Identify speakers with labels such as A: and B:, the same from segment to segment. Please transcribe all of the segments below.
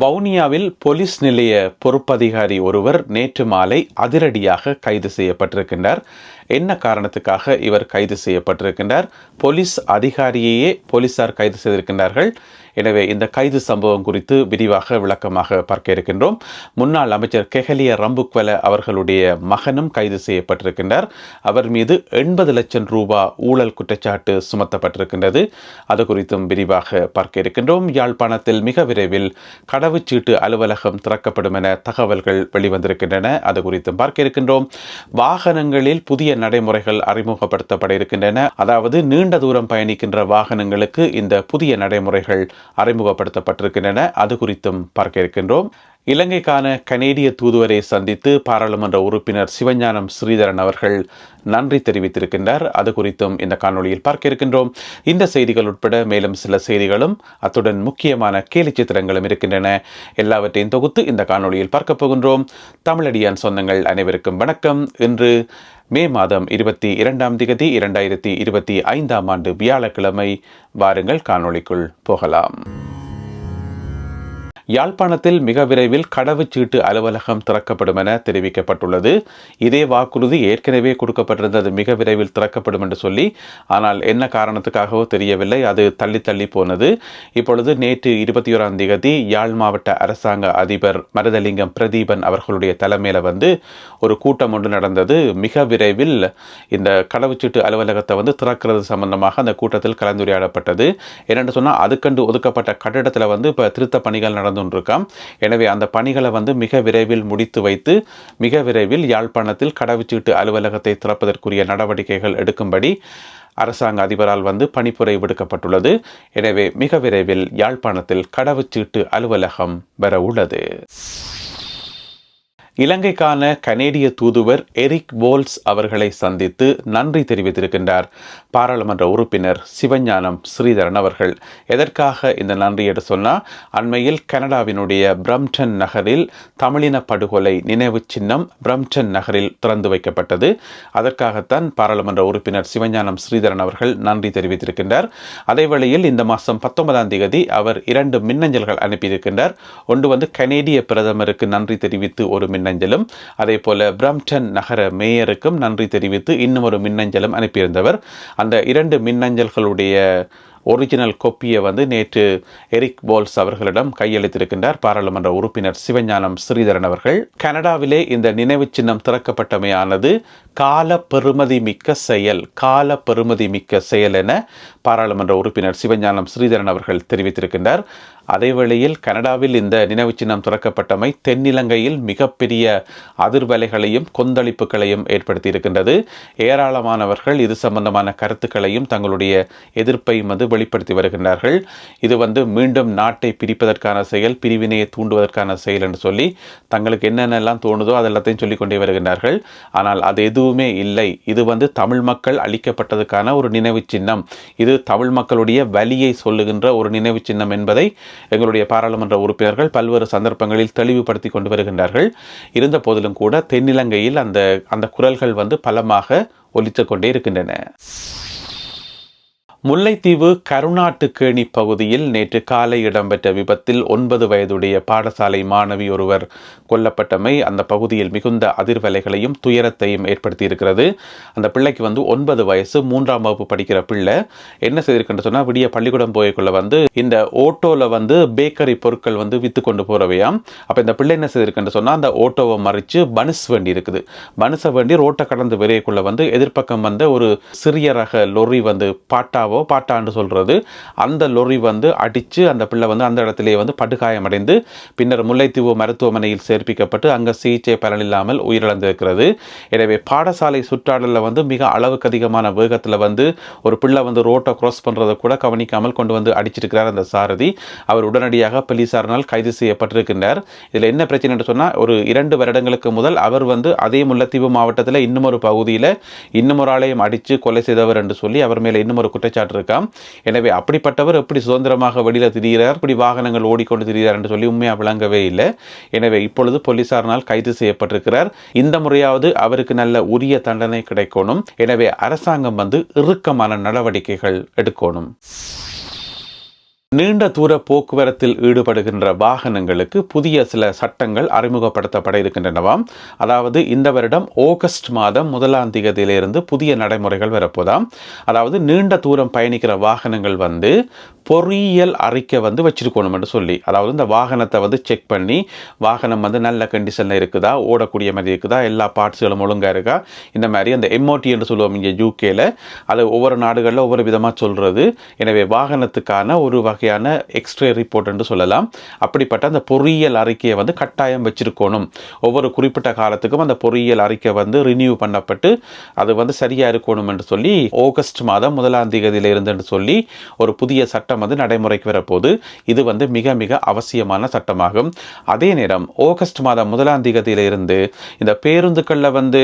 A: வவுனியாவில் போலீஸ் நிலைய பொறுப்பதிகாரி ஒருவர் நேற்று மாலை அதிரடியாக கைது செய்யப்பட்டிருக்கின்றார். என்ன காரணத்துக்காக இவர் கைது செய்யப்பட்டிருக்கின்றார்? போலீஸ் அதிகாரியையே போலீசார் கைது செய்திருக்கின்றார்கள். எனவே இந்த கைது சம்பவம் குறித்து விரிவாக விளக்கமாக பார்க்க இருக்கின்றோம். முன்னாள் அமைச்சர் கெஹலிய ரம்புக்வல அவர்களுடைய மகனும் கைது செய்யப்பட்டிருக்கின்றார். அவர் மீது எண்பது லட்சம் ரூபாய் ஊழல் குற்றச்சாட்டு சுமத்தப்பட்டிருக்கின்றது. அது குறித்தும் விரிவாக பார்க்க இருக்கின்றோம். யாழ்ப்பாணத்தில் மிக விரைவில் கடவுச்சீட்டு அலுவலகம் திறக்கப்படும் என தகவல்கள் வெளிவந்திருக்கின்றன. அது குறித்தும் பார்க்க இருக்கின்றோம். வாகனங்களில் புதிய நடைமுறைகள் அறிமுகப்படுத்தப்பட இருக்கின்றன. அதாவது நீண்ட தூரம் பயணிக்கின்ற வாகனங்களுக்கு இந்த புதிய நடைமுறைகள் அறிமுகப்படுத்தப்பட்டிருக்கின்றன. அது குறித்தும் பார்க்க இருக்கின்றோம். இலங்கைக்கான கனேடிய தூதுவரை சந்தித்து பாராளுமன்ற உறுப்பினர் சிவஞானம் ஸ்ரீதரன் அவர்கள் நன்றி தெரிவித்திருக்கின்றார். அது குறித்தும் இந்த காணொளியில் பார்க்க இருக்கின்றோம் இந்த செய்திகள் உட்பட மேலும் சில செய்திகளும் அத்துடன் முக்கியமான கேலி சித்திரங்களும் இருக்கின்றன. எல்லாவற்றையும் தொகுத்து இந்த காணொளியில் பார்க்க போகின்றோம். தமிழடியான் சொந்தங்கள் அனைவருக்கும் வணக்கம். இன்று மே மாதம் இருபத்தி இரண்டாம் திகதி இரண்டாயிரத்தி இருபத்தி ஐந்தாம் ஆண்டு வியாழக்கிழமை வாருங்கள் காணொளிக்குள் போகலாம். யாழ்ப்பாணத்தில் மிக விரைவில் கடவுச்சீட்டு அலுவலகம் திறக்கப்படும் என தெரிவிக்கப்பட்டுள்ளது. இதே வாக்குறுதி ஏற்கனவே கொடுக்கப்பட்டிருந்தது. மிக விரைவில் திறக்கப்படும் என்று சொல்லி ஆனால் என்ன காரணத்துக்காகவோ தெரியவில்லை. அது தள்ளி தள்ளி போனது. இப்பொழுது நேற்று இருபத்தி ஓராம் தேதி யாழ் மாவட்ட அரசாங்க அதிபர் மருதலிங்கம் பிரதீபன் அவர்களுடைய தலைமையில் வந்து ஒரு கூட்டம் ஒன்று நடந்தது. மிக விரைவில் இந்த கடவுச்சீட்டு அலுவலகத்தை வந்து திறக்கிறது சம்பந்தமாக அந்த கூட்டத்தில் கலந்துரையாடப்பட்டது. என்னென்று சொன்னால் அதுக்கண்டு ஒதுக்கப்பட்ட கட்டிடத்தில் வந்து இப்போ திருத்த பணிகள் நடந்து கொண்டிருக்காம் எனவே அந்த பணிகளை வந்து மிக விரைவில் முடித்து வைத்து மிக விரைவில் யாழ்ப்பாணத்தில் கடவுச்சீட்டு அலுவலகத்தை திறப்பதற்குரிய நடவடிக்கைகள் எடுக்கும்படி அரசாங்க அதிபரால் வந்து பணிப்புரை விடுக்கப்பட்டுள்ளது. எனவே மிக விரைவில் யாழ்ப்பாணத்தில் கடவுச்சீட்டு அலுவலகம் வர உள்ளது. இலங்கைக்கான கனேடிய தூதுவர் எரிக் போல்ஸ் அவர்களை சந்தித்து நன்றி தெரிவித்திருக்கின்றார். பாராளுமன்ற உறுப்பினர் சிவஞானம் ஸ்ரீதரன் அவர்கள். எதற்காக இந்த நன்றி என்று சொன்னால் அண்மையில் கனடாவினுடைய பிரம்டன் நகரில் தமிழின படுகொலை நினைவு சின்னம் பிரம்டன் நகரில் திறந்து வைக்கப்பட்டது. அதற்காகத்தான் பாராளுமன்ற உறுப்பினர் சிவஞானம் ஸ்ரீதரன் அவர்கள் நன்றி தெரிவித்திருக்கின்றார். அதே வேளையில் இந்த மாதம் பத்தொன்பதாம் தேதி அவர் இரண்டு மின்னஞ்சல்கள் அனுப்பியிருக்கின்றார். ஒன்று வந்து கனேடிய பிரதமருக்கு நன்றி தெரிவித்து ஒரு மின்னஞ்சலும் அதே போல பிரம்டன் நகர மேயருக்கும் நன்றி தெரிவித்து இன்னும் ஒரு மின்னஞ்சலும் அனுப்பியிருந்தவர். அந்த இரண்டு மின்னஞ்சல்களுடைய ஒரிஜினல் கொப்பியை வந்து நேற்று எரிக் போல்ஸ் அவர்களிடம் கையளித்திருக்கின்றார். பாராளுமன்ற உறுப்பினர் சிவஞானம் ஸ்ரீதரன் அவர்கள். கனடாவிலே இந்த நினைவு சின்னம் திறக்கப்பட்டமையானது கால பெருமதி மிக்க செயல் கால பெருமதி மிக்க செயல் என பாராளுமன்ற உறுப்பினர் சிவஞானம் ஸ்ரீதரன் அவர்கள் தெரிவித்திருக்கின்றார். அதேவேளையில் கனடாவில் இந்த நினைவு சின்னம் திறக்கப்பட்டமை தென்னிலங்கையில் மிகப்பெரிய அதிர்வலைகளையும் கொந்தளிப்புகளையும் ஏற்படுத்தியிருக்கின்றது. ஏராளமானவர்கள் இது சம்பந்தமான கருத்துக்களையும் தங்களுடைய எதிர்ப்பையும் வந்து வெளிப்படுத்தி வருகின்றார்கள். இது வந்து மீண்டும் நாட்டை பிரிப்பதற்கான செயல் பிரிவினையை தூண்டுவதற்கான செயல் என்று சொல்லி தங்களுக்கு என்னென்னலாம் தோணுதோ அதெல்லாத்தையும் சொல்லிக் கொண்டே வருகின்றார்கள். ஆனால் அது எதுவுமே இல்லை. இது வந்து தமிழ் மக்கள் அளிக்கப்பட்டதுக்கான ஒரு நினைவு சின்னம். இது தமிழ் மக்களுடைய வலியை சொல்லுகின்ற ஒரு நினைவு சின்னம் என்பதை எங்களுடைய பாராளுமன்ற உறுப்பினர்கள் பல்வேறு சந்தர்ப்பங்களில் தெளிவுபடுத்தி கொண்டு வருகின்றார்கள். இருந்த போதிலும் கூட தென்னிலங்கையில் அந்த அந்த குரல்கள் வந்து பலமாக ஒலித்துக் கொண்டே இருக்கின்றன. முல்லைத்தீவு கருணாட்டுக்கேணி பகுதியில் நேற்று காலை இடம்பெற்ற விபத்தில் ஒன்பது வயதுடைய பாடசாலை மாணவி ஒருவர் கொல்லப்பட்டமை அந்த பகுதியில் மிகுந்த அதிர்வலைகளையும் துயரத்தையும் ஏற்படுத்தியிருக்கிறது. அந்த பிள்ளைக்கு வந்து ஒன்பது வயசு மூன்றாம் வகுப்பு படிக்கிற பிள்ளை. என்ன செய்திருக்குன்னு சொன்னால் விடிய பள்ளிக்கூடம் போய்க்குள்ள வந்து இந்த ஓட்டோவில் வந்து பேக்கரி பொருட்கள் வந்து விற்று கொண்டு போகிறவையாம் அப்போ இந்த பிள்ளை என்ன செய்திருக்குன்னு சொன்னால் அந்த ஓட்டோவை மறித்து பனுஸ் வேண்டி இருக்குது. பனுசை வண்டி ரோட்டை கடந்து விரையக்குள்ள வந்து எதிர்ப்பக்கம் வந்த ஒரு சிறிய ரக லொரி வந்து பாட்டாவை பாட்டாவோ பாட்டான்னு சொல்கிறது அந்த லொறி வந்து அடித்து அந்த பிள்ளை வந்து அந்த இடத்துலேயே வந்து படுகாயமடைந்து பின்னர் முல்லைத்தீவு மருத்துவமனையில் சேர்ப்பிக்கப்பட்டு அங்கே சிகிச்சை பலனில்லாமல் உயிரிழந்திருக்கிறது. எனவே பாடசாலை சுற்றாடலில் வந்து மிக அளவுக்கு அதிகமான வேகத்தில் வந்து ஒரு பிள்ளை வந்து ரோட்டை கிராஸ் பண்ணுறதை கூட கவனிக்காமல் கொண்டு வந்து அடிச்சிருக்கிறார் அந்த சாரதி. அவர் உடனடியாக போலீசாரினால் கைது செய்யப்பட்டிருக்கின்றார். இதில் என்ன பிரச்சனைன்னு சொன்னால் ஒரு இரண்டு வருடங்களுக்கு முதல் அவர் வந்து அதே முல்லைத்தீவு மாவட்டத்தில் இன்னும் ஒரு பகுதியில் இன்னும் ஒரு ஆலயம் அடித்து கொலை செய்தவர் என்று சொல்லி அவர் மேலே இன்னும் ஒரு குற்றச்சாட்டு இருக்காம் எனவே அப்படிப்பட்டவர் எப்படி சுதந்திரமாக வெளியில் திரிகிறார் இப்படி வாகனங்கள் ஓடிக்கொண்டு திரிகிறார் என்று சொல்லி உண்மையாக விளங்கவே இல்லை. எனவே இப்பொழுது போலீசாரினால் கைது செய்யப்பட்டிருக்கிறார். இந்த முறையாவது அவருக்கு நல்ல உரிய தண்டனை கிடைக்கணும். எனவே அரசாங்கம் வந்து இறுக்கமான நடவடிக்கைகள் எடுக்கணும். நீண்ட தூர போக்குவரத்தில் ஈடுபடுகின்ற வாகனங்களுக்கு புதிய சில சட்டங்கள் அறிமுகப்படுத்தப்பட இருக்கின்றனவாம் அதாவது இந்த வருடம் ஆகஸ்ட் மாதம் முதலாம் தேதியிலிருந்து புதிய நடைமுறைகள் வரப்போதாம் அதாவது நீண்ட தூரம் பயணிக்கிற வாகனங்கள் வந்து பொறியியல் அறிக்கை வந்து வச்சிருக்கணும் என்று சொல்லி. அதாவது இந்த வாகனத்தை வந்து செக் பண்ணி வாகனம் வந்து நல்ல கண்டிஷனில் இருக்குதா? ஓடக்கூடிய மாதிரி இருக்குதா? எல்லா பார்ட்ஸுகளும் ஒழுங்காக இருக்கா? இந்த மாதிரி அந்த எம்ஓடி என்று சொல்லுவோம் இங்கே யூகேல அது ஒவ்வொரு நாடுகளில் ஒவ்வொரு விதமாக சொல்கிறது எனவே வாகனத்துக்கான ஒரு வகை வகையான எக்ஸ்ட்ரே ரிப்போர்ட் என்று சொல்லலாம். அப்படிப்பட்ட அந்த பொறியியல் அறிக்கையை வந்து கட்டாயம் வச்சிருக்கணும். ஒவ்வொரு குறிப்பிட்ட காலத்துக்கும் அந்த பொறியியல் அறிக்கை வந்து ரினியூ பண்ணப்பட்டு அது வந்து சரியாக இருக்கணும் என்று சொல்லி ஆகஸ்ட் மாதம் முதலாம் தேதியிலிருந்து என்று சொல்லி ஒரு புதிய சட்டம் வந்து நடைமுறைக்கு வரப்போது இது வந்து மிக மிக அவசியமான சட்டமாகும். அதே நேரம் ஆகஸ்ட் மாதம் முதலாம் தேதியிலிருந்து இந்த பேருந்துகளில் வந்து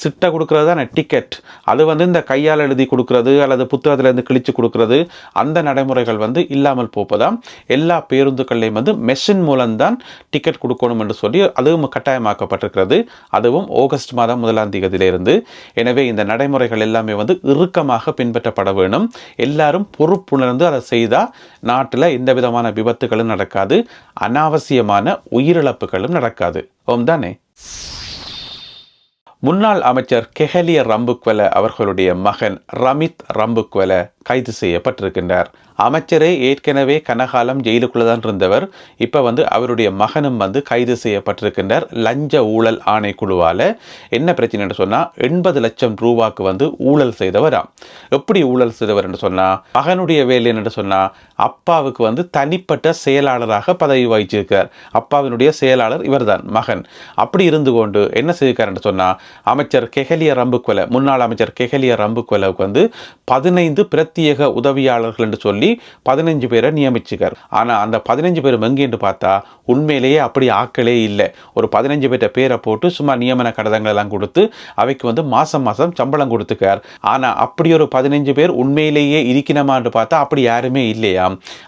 A: சிட்டை கொடுக்குறது தானே? டிக்கெட் அது வந்து இந்த கையால் எழுதி கொடுக்கறது அல்லது புத்தகத்திலேருந்து கிழித்து கொடுக்கறது அந்த நடைமுறைகள் வந்து இல்லாமல் போப்பதான் எல்லா பேருந்துகள்லையும் வந்து மெஷின் மூலம்தான் டிக்கெட் கொடுக்கணும் என்று சொல்லி அதுவும் கட்டாயமாக்கப்பட்டிருக்கிறது. அதுவும் ஆகஸ்ட் மாதம் முதலாம் தேதியிலிருந்து. எனவே இந்த நடைமுறைகள் எல்லாமே வந்து இறுக்கமாக பின்பற்றப்பட வேணும். எல்லாரும் பொறுப்புணர்ந்து அதை செய்தால் நாட்டில் எந்த விதமான விபத்துகளும் நடக்காது அனாவசியமான உயிரிழப்புகளும் நடக்காது. ஓம் தானே? முன்னாள் அமைச்சர் கெஹலிய ரம்புக்வல அவர்களுடைய மகன் ரமித் ரம்புக்வல கைது செய்யப்பட்டிருக்கின்றார். அமைச்சரே ஏற்கனவே கனகாலம் ஜெயிலுக்குள்ளே தான் இருந்தவர். இப்போ வந்து அவருடைய மகனும் வந்து கைது செய்யப்பட்டிருக்கின்றார் லஞ்ச ஊழல் ஆணைக்குழுவால். என்ன பிரச்சனைன்னு சொன்னால் எண்பது லட்சம் ரூபாய்க்கு வந்து ஊழல் செய்தவராம் எப்படி ஊழல் செய்தவர் என்று சொன்னால் மகனுடைய வேலை என்று சொன்னால் அப்பாவுக்கு வந்து தனிப்பட்ட செயலாளராக பதவி வகிச்சிருக்கார். அப்பாவினுடைய செயலாளர் இவர்தான் மகன். அப்படி இருந்து கொண்டு என்ன செய்திருக்கார் என்று சொன்னால் அமைச்சர் கெஹலிய ரம்புக்கொலை முன்னாள் அமைச்சர் கெஹலிய ரம்புக்வலவுக்கு வந்து பதினைந்து பிரத்யேக உதவியாளர்கள் என்று சொல்லி பதினஞ்சு பேரை நியமிச்சுக்கார். ஆனால் அந்த பதினஞ்சு பேர் எங்கேன்னு பார்த்தா உண்மையிலேயே அப்படி ஆக்களே இல்லை. ஒரு பதினஞ்சு பேர்ட்ட பேரை போட்டு சும்மா நியமன கடிதங்கள் எல்லாம் கொடுத்து அவைக்கு வந்து மாதம் மாதம் சம்பளம் கொடுத்துக்கார். ஆனால் அப்படி ஒரு பதினஞ்சு பேர் உண்மையிலேயே இருக்கணுமான்னு பார்த்தா அப்படி யாருமே இல்லையா?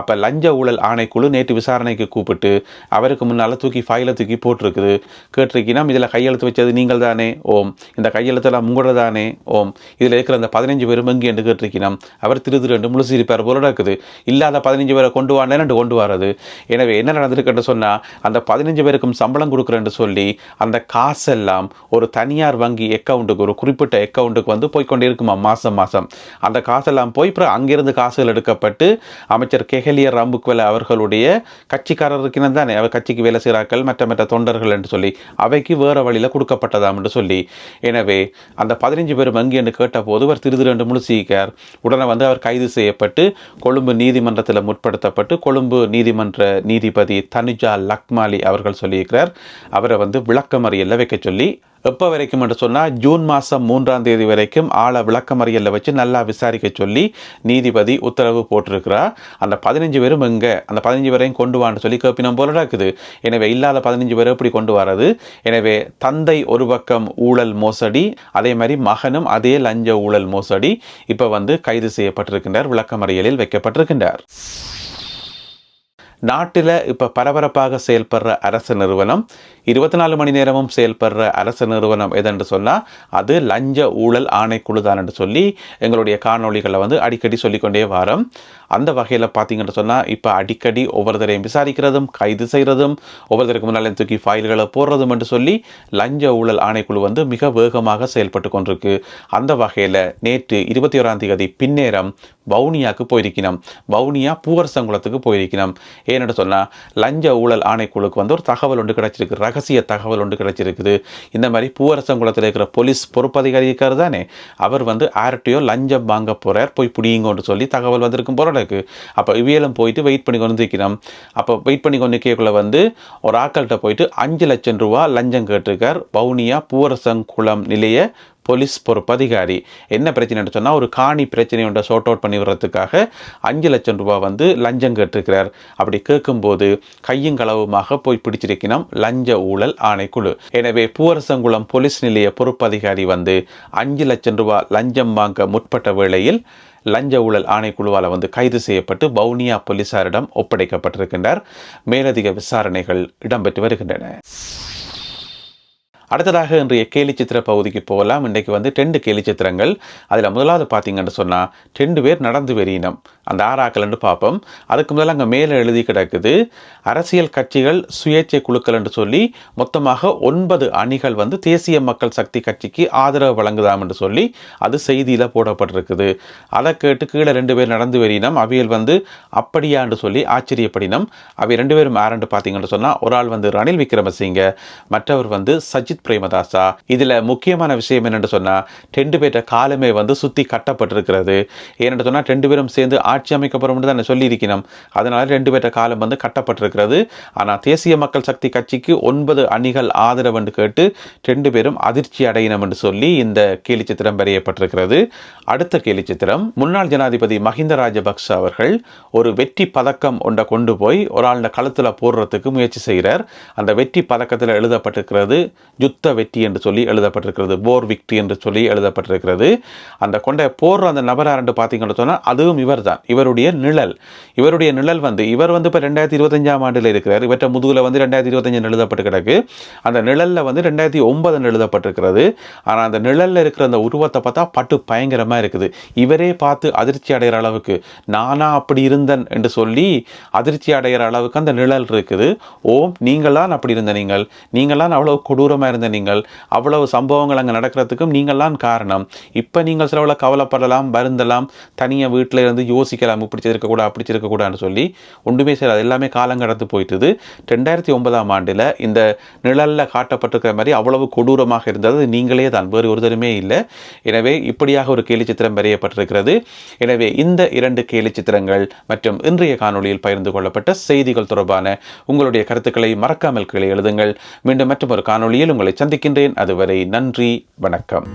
A: அப்போ லஞ்ச ஊழல் ஆணைக்குழு நேற்று விசாரணைக்கு கூப்பிட்டு அவருக்கு முன்னால் தூக்கி ஃபைலை தூக்கி போட்டிருக்குது. கேட்டிருக்கீங்கன்னா இதில் கையெழுத்து வச்சது நீங்கள் தானே ஓம். இந்த கையெழுத்தெல்லாம் உங்களோட தானே ஓம். இதில் இருக்கிற அந்த பதினஞ்சு பேரும் எங்கே என்று கேட்டிருக்கணும் அவர் திரு திரு ரெண்டு முழுசிருப்பார் போல இருக்குது இல்லாத பதினஞ்சு பேரை கொண்டு வாண்டேன்னு கொண்டு வர்றது எனவே என்ன நடந்திருக்குன்னு சொன்னால் அந்த பதினஞ்சு பேருக்கும் சம்பளம் கொடுக்குறேன்னு சொல்லி அந்த காசெல்லாம் ஒரு தனியார் வங்கி அக்கௌண்ட்டுக்கு ஒரு குறிப்பிட்ட அக்கௌண்ட்டுக்கு வந்து போய்க்கொண்டே இருக்குமா மாதம் மாதம் அந்த காசெல்லாம் போய் அப்புறம் அங்கிருந்து காசுகள் எடுக்கப்பட்டு அமைச்சர் கெஹலியர் ரம்புக்வெல அவர்களுடைய கட்சிக்காரர் தானே அவர் கட்சிக்கு வேலை செய்கிறார்கள் மற்ற மற்ற தொண்டர்கள் என்று சொல்லி அவைக்கு வேறு வழியில் கொடுக்கப்பட்டதாம் என்று சொல்லி. எனவே அந்த பதினஞ்சு பேர் வங்கி என்று கேட்டபோது அவர் திரு திரு என்று முழுசிக்கார் உடனே வந்து அவர் கைது செய்யப்பட்டு கொழும்பு நீதிமன்றத்தில் முற்படுத்தப்பட்டு கொழும்பு நீதிமன்ற நீதிபதி தனுஜா லக்மாலி அவர்கள் சொல்லியிருக்கிறார். அவரை வந்து விளக்கமறியலில் வைக்க சொல்லி எப்போ வரைக்கும் என்று சொன்னால் ஜூன் மாதம் மூன்றாம் தேதி வரைக்கும் ஆளை விளக்கமறியலில் வச்சு நல்லா விசாரிக்க சொல்லி நீதிபதி உத்தரவு போட்டிருக்கிறார். அந்த பதினஞ்சு பேரும் எங்கே? அந்த பதினஞ்சு பேரையும் கொண்டு வான்னு சொல்லி கேப்பினம் போல இருக்குது எனவே இல்லாத பதினஞ்சு பேரை எப்படி கொண்டு வர்றது? எனவே தந்தை ஒரு பக்கம் ஊழல் மோசடி அதே மாதிரி மகனும் அதே லஞ்ச ஊழல் மோசடி இப்போ வந்து கைது செய்யப்பட்டிருக்கின்றார் விளக்கமறியலில் வைக்கப்பட்டிருக்கின்றார். நாட்டில் இப்போ பரபரப்பாக செயல்படுற அரசு நிறுவனம் இருபத்தி நாலு மணி நேரமும் செயல்படுற அரசு நிறுவனம் எதென்று சொன்னால் அது லஞ்ச ஊழல் ஆணைக்குழு தான் என்று சொல்லி எங்களுடைய காணொளிகளை வந்து அடிக்கடி சொல்லிக்கொண்டே வரோம். அந்த வகையில் பார்த்தீங்கன்னு சொன்னால் இப்போ அடிக்கடி ஒவ்வொருத்தரையும் விசாரிக்கிறதும் கைது செய்கிறதும் ஒவ்வொருத்தருக்கு முன்னாலே தூக்கி ஃபைல்களை போடுறதும் என்று சொல்லி லஞ்ச ஊழல் ஆணைக்குழு வந்து மிக வேகமாக செயல்பட்டு கொண்டிருக்கு. அந்த வகையில் நேற்று இருபத்தி ஓராம் தேதி பின்னேரம் வவுனியாவுக்கு போயிருக்கணும் வவுனியா பூவரசங்குளத்துக்கு போயிருக்கணும் ஏன்னு சொன்னால் லஞ்ச ஊழல் ஆணைக்குழுக்கு வந்து ஒரு தகவல் ஒன்று கிடச்சிருக்கு. ரகசிய தகவல் ஒன்று கிடைச்சிருக்குது. இந்த மாதிரி பூவரசங்குளத்தில் இருக்கிற போலீஸ் பொறுப்பதிகாரி இருக்காரு தானே? அவர் வந்து யார்கிட்டயோ லஞ்சம் வாங்க போகிறார் போய் பிடிங்கன்னு சொல்லி தகவல் வந்திருக்கும் போல அப்போ இவியலும் போயிட்டு வெயிட் பண்ணி கொண்டு இருக்கணும் அப்போ வெயிட் பண்ணி கொண்டு நிற்கக்குள்ளே வந்து ஒரு ஆக்கள்கிட்ட போயிட்டு அஞ்சு லட்சம் ரூபா லஞ்சம் கேட்டிருக்கார். வவுனியா பூவரசங்குளம் நிலைய போலீஸ் பொறுப்பு அதிகாரி. என்ன பிரச்சனைன்னு சொன்னால் ஒரு காணி பிரச்சனை ஒன்றை ஷார்ட் அவுட் பண்ணி விடுறதுக்காக அஞ்சு லட்சம் ரூபாய் வந்து லஞ்சம் கேட்டிருக்கிறார். அப்படி கேட்கும்போது கையும் களவுமாக போய் பிடிச்சிருக்கணும் லஞ்ச ஊழல் ஆணைக்குழு. எனவே பூவரசங்குளம் போலீஸ் நிலைய பொறுப்பு அதிகாரி வந்து அஞ்சு லட்சம் ரூபாய் லஞ்சம் வாங்க முற்பட்ட வேளையில் லஞ்ச ஊழல் ஆணைக்குழுவால் வந்து கைது செய்யப்பட்டு வவுனியா போலீசாரிடம் ஒப்படைக்கப்பட்டிருக்கின்றார். மேலதிக விசாரணைகள் இடம்பெற்று வருகின்றன. அடுத்ததாக இன்றைய கேலி சித்திர பகுதிக்கு போகலாம். இன்றைக்கு வந்து ரெண்டு கேலி சித்திரங்கள். அதில் முதலாவது பார்த்தீங்கன்னு சொன்னால் ரெண்டு பேர் நடந்து வெறியினம். அந்த ஆறாக்கள்னு பார்ப்போம். அதுக்கு முதல்ல அங்கே மேலே எழுதி கிடக்குது அரசியல் கட்சிகள் சுயேட்சை குழுக்கள் என்று சொல்லி மொத்தமாக ஒன்பது அணிகள் வந்து தேசிய மக்கள் சக்தி கட்சிக்கு ஆதரவு வழங்குதாம் என்று சொல்லி அது செய்தியில் போடப்பட்டிருக்குது. அதை கேட்டு கீழே ரெண்டு பேர் நடந்து வெறியினம். அவையில் வந்து அப்படியான்னு சொல்லி ஆச்சரியப்படினம். அவை ரெண்டு பேரும் யாருன்னு பார்த்தீங்கன்னு சொன்னால் ஒரு ஆள் வந்து ரணில் விக்ரமசிங்க மற்றவர் வந்து சஜித் பிரேமதாசா இதில் முக்கியமான விஷயம் என்னென்னு சொன்னால் ரெண்டு பேர்கிட்ட காலமே வந்து சுற்றி கட்டப்பட்டிருக்கிறது. ஏன்னு சொன்னால் ரெண்டு பேரும் சேர்ந்து ஆட்சி அமைக்கப்படும் தான் சொல்லியிருக்கணும். அதனால் ரெண்டு பேர்கிட்ட காலம் வந்து கட்டப்பட்டிருக்கிறது. ஆனால் தேசிய மக்கள் சக்தி கட்சிக்கு ஒன்பது அணிகள் ஆதரவு என்று கேட்டு ரெண்டு பேரும் அதிர்ச்சி அடையினம் என்று சொல்லி இந்த கேலி சித்திரம் வரையப்பட்டிருக்கிறது. அடுத்த கேலி சித்திரம் முன்னாள் ஜனாதிபதி மஹிந்த ராஜபக்ஷ அவர்கள் ஒரு வெற்றி பதக்கம் ஒன்றை கொண்டு போய் ஒரு ஆள் கழுத்தில் போடுறதுக்கு முயற்சி செய்கிறார். அந்த வெற்றி பதக்கத்தில் எழுதப்பட்டிருக்கிறது யுத்த வெற்றி என்று சொல்லி எழுதப்பட்டிருக்கிறது போர் விக்டி என்று சொல்லி எழுதப்பட்டிருக்கிறது. அந்த கொண்ட போர் அந்த நபரார் என்று பார்த்தீங்கன்னு சொன்னால் அதுவும் இவர் தான் இவருடைய நிழல். இவருடைய நிழல் வந்து இவர் வந்து இப்போ ரெண்டாயிரத்தி இருபத்தஞ்சாம் ஆண்டில் இருக்கிறார். இவற்றை முதுகில் வந்து ரெண்டாயிரத்தி இருபத்தஞ்சு எழுதப்பட்டு கிடக்கு. அந்த நிழலில் வந்து ரெண்டாயிரத்தி ஒன்பதுன்னு எழுதப்பட்டிருக்கிறது. ஆனால் அந்த நிழலில் இருக்கிற அந்த உருவத்தை பார்த்தா பட்டு பயங்கரமாக இருக்குது. இவரே பார்த்து அதிர்ச்சி அடைகிற அளவுக்கு நானா அப்படி இருந்தேன் என்று சொல்லி அதிர்ச்சி அடைகிற அளவுக்கு அந்த நிழல் இருக்குது. ஓம் நீங்களான் அப்படி இருந்த நீங்கள். நீங்களான் அவ்வளோ கொடூரமாக இருந்த நீங்கள் அவ்வளவு சம்பவங்கள் அங்கே நடக்கிறதுக்கும் நீங்களான் காரணம். இப்போ நீங்கள் சிலவில் கவலைப்படலாம் வருந்தலாம் தனியாக வீட்டில் இருந்து யோசிக்கலாம் இப்படி இருக்கக்கூடாது அப்படி இருக்கக்கூடாதுன்னு சொல்லி ஒன்றுமே சரி அது எல்லாமே காலம் கடந்து போயிட்டுது. ரெண்டாயிரத்தி ஒன்பதாம் ஆண்டில் இந்த நிழலில் காட்டப்பட்டிருக்கிற மாதிரி அவ்வளவு கொடூரமாக இருந்தது. நீங்களே தான் வேறு ஒருத்தருமே இல்லை. எனவே இப்படியாக ஒரு கேலி சித்திரம் வரையப்பட்டிருக்கிறது. எனவே இந்த இரண்டு கேலி சித்திரங்கள் மற்றும் இன்றைய காணொலியில் பகிர்ந்து கொள்ளப்பட்ட செய்திகள் தொடர்பான உங்களுடைய கருத்துக்களை மறக்காமல் கீழே எழுதுங்கள். மீண்டும் மற்றும் ஒரு காணொலியில் உங்கள் உங்களை சந்திக்கின்றேன். அதுவரை நன்றி வணக்கம்.